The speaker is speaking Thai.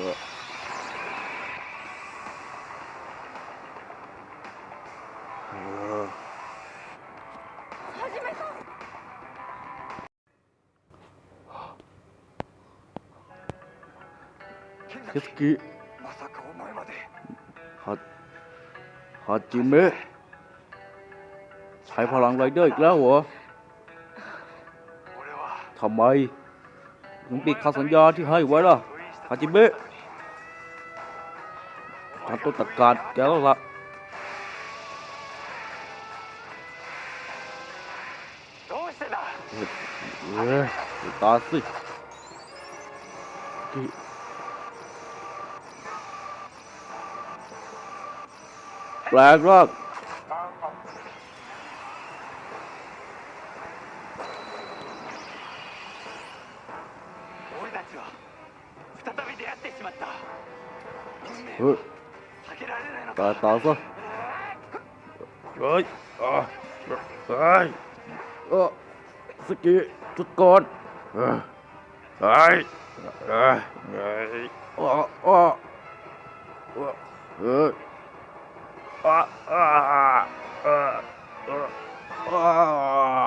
อเออ はじめさん เคสกิ まさかお前まで ฮาฮาจิเมะใช้พลังไรเดอร์อีกแล้วเหรอ 俺は ทำไมถึงปิดคำสัญญาที่ให้ไว้ล่ะ ฮาจิเมะ ฉันต้องจัดการแกแล้วล่ะ どうしてだ เอ้ยดูตาสิที่แปลกร่าง 俺たちは再び出会ってしまった運命 เฮ้ย 避 나, 나왔어? 어이, 어, 어이, 어, 새끼, 두건 어, 아이, 아이, 어, 어, 어, 어, 아, 아, 아, 아, 아, 아.